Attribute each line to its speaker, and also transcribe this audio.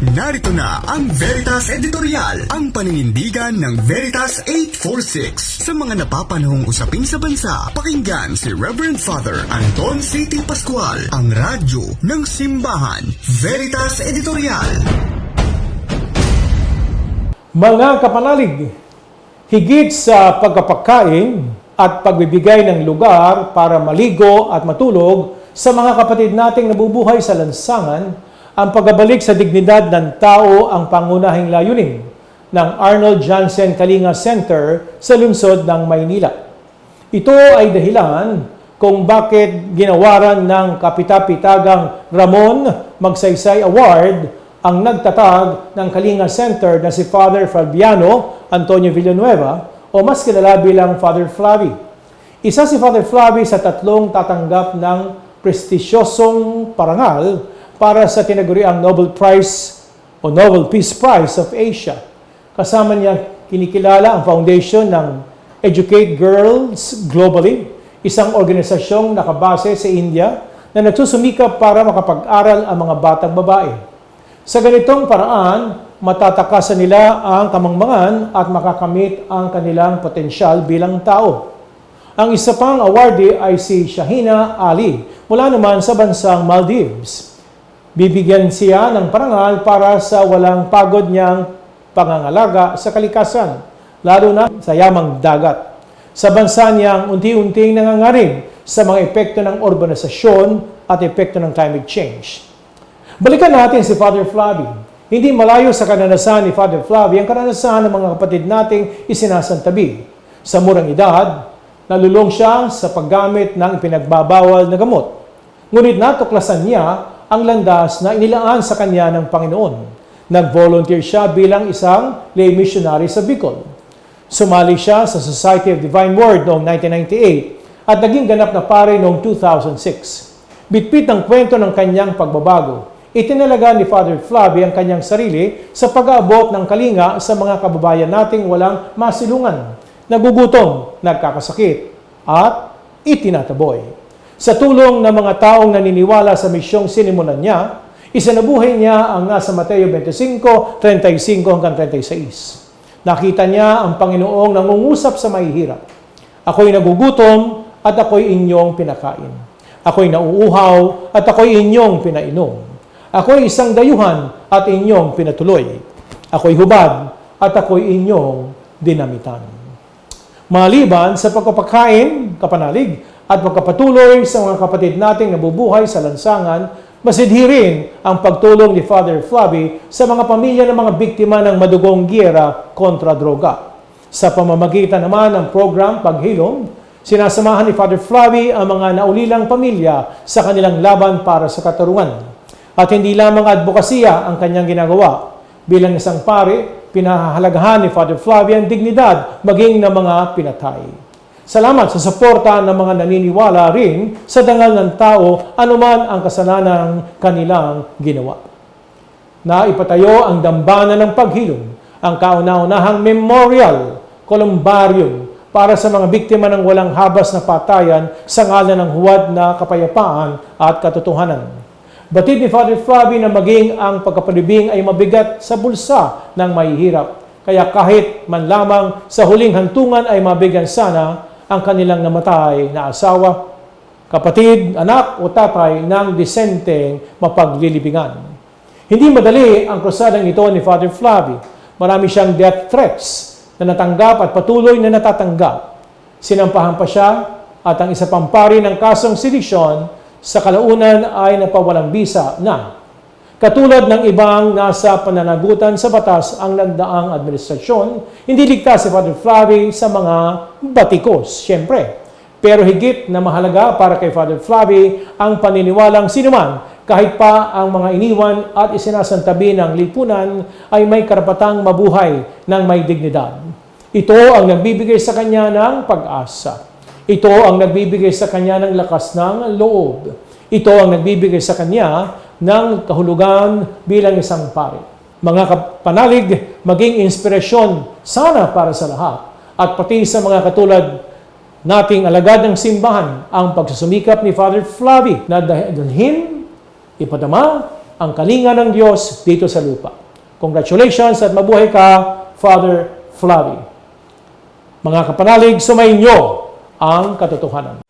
Speaker 1: Narito na ang Veritas Editorial, ang paninindigan ng Veritas 846 sa mga napapanahong usapin sa bansa. Pakinggan si Reverend Father Anton C.T. Pascual, ang radyo ng simbahan. Veritas Editorial.
Speaker 2: Mga kapanalig, higit sa pagkapakain at pagbibigay ng lugar para maligo at matulog sa mga kapatid nating nabubuhay sa lansangan, ang pagbabalik sa dignidad ng tao ang pangunahing layunin ng Arnold Johnson Kalinga Center sa lungsod ng Maynila. Ito ay dahilan kung bakit ginawaran ng kapitapitagang Ramon Magsaysay Award ang nagtatag ng Kalinga Center na si Father Fabiano Antonio Villanueva o mas kilala bilang Father Flavi. Isa si Father Flavi sa tatlong tatanggap ng prestisyosong parangal para sa tinaguriang Nobel Prize o Nobel Peace Prize of Asia. Kasama niya kinikilala ang foundation ng Educate Girls Globally, isang organisasyong nakabase sa India na nagsusumikap para makapag-aral ang mga batang babae. Sa ganitong paraan, matatakasan nila ang kamangmangan at makakamit ang kanilang potensyal bilang tao. Ang isa pang awardee ay si Shahina Ali mula naman sa bansang Maldives. Bibigyan siya ng parangal para sa walang pagod niyang pangangalaga sa kalikasan, lalo na sa yamang dagat. Sa bansa niyang unti-unting nangangarin sa mga epekto ng urbanisasyon at epekto ng climate change. Balikan natin si Father Flavi. Hindi malayo sa kananasan ni Father Flavi ang kananasan ng mga kapatid nating isinasantabi. Sa murang edad, nalulong siya sa paggamit ng ipinagbabawal na gamot. Ngunit natuklasan niya ang landas na inilaan sa kanya ng Panginoon. Nag-volunteer siya bilang isang lay missionary sa Bicol. Sumali siya sa Society of Divine Word noong 1998 at naging ganap na pare noong 2006. Bitbit ng kwento ng kanyang pagbabago. Itinalaga ni Father Flavi ang kanyang sarili sa pag-aabot ng kalinga sa mga kababayan nating walang masilungan, nagugutom, nagkakasakit, at itinataboy. Sa tulong ng mga taong naniniwala sa misyong sinimulan niya, isinabuhay niya ang nasa Mateo 25, 35 hanggang 36. Nakita niya ang Panginoong nangungusap sa mahihirap. Ako'y nagugutom at ako'y inyong pinakain. Ako'y nauuhaw at ako'y inyong pinainom. Ako'y isang dayuhan at inyong pinatuloy. Ako'y hubad at ako'y inyong dinamitan. Maliban sa pagpapakain, kapanalig, at pagkapatuloy sa mga kapatid nating nabubuhay sa lansangan, masidhi rin ang pagtulong ni Father Flavi sa mga pamilya ng mga biktima ng madugong giyera kontra droga. Sa pamamagitan naman ng program Paghilom, sinasamahan ni Father Flavi ang mga naulilang pamilya sa kanilang laban para sa katarungan. At hindi lamang advokasya ang kanyang ginagawa. Bilang isang pare, pinahahalagahan ni Father Flavi ang dignidad maging ng mga pinatay. Salamat sa suporta ng mga naniniwala rin sa dangal ng tao anuman ang kasalanan kanilang ginawa. Naipatayo ang dambana ng paghilom, ang kauna-unahang memorial, columbarium, para sa mga biktima ng walang habas na patayan sa ngalan ng huwad na kapayapaan at katotohanan. Batid ni Father Flavi na maging ang pagkapanibing ay mabigat sa bulsa ng mahihirap. Kaya kahit man lamang sa huling hantungan ay mabigyan sana ang kanilang namatay na asawa, kapatid, anak o tatay ng disenteng mapaglilibingan. Hindi madali ang krusadang ito ni Father Flavi. Marami siyang death threats na natanggap at patuloy na natatanggap. Sinampahan pa siya at ang isa pang pari ng kasong sedisyon sa kalaunan ay napawalang bisa na Katulad ng ibang nasa pananagutan sa batas ang nagdaang administrasyon, hindi ligtas si Father Flavi sa mga batikos, siyempre. Pero higit na mahalaga para kay Father Flavi ang paniniwalang sinuman kahit pa ang mga iniwan at isinasantabi ng lipunan ay may karapatang mabuhay ng may dignidad. Ito ang nagbibigay sa kanya ng pag-asa. Ito ang nagbibigay sa kanya ng lakas ng loob. Ito ang nagbibigay sa kanya ng kahulugan bilang isang pari. Mga kapanalig, maging inspirasyon sana para sa lahat at pati sa mga katulad nating alagad ng simbahan ang pagsusumikap ni Father Flavi na dalhin, ipadama, ang kalinga ng Diyos dito sa lupa. Congratulations at mabuhay ka, Father Flavi. Mga kapanalig, sumainyo ang katotohanan.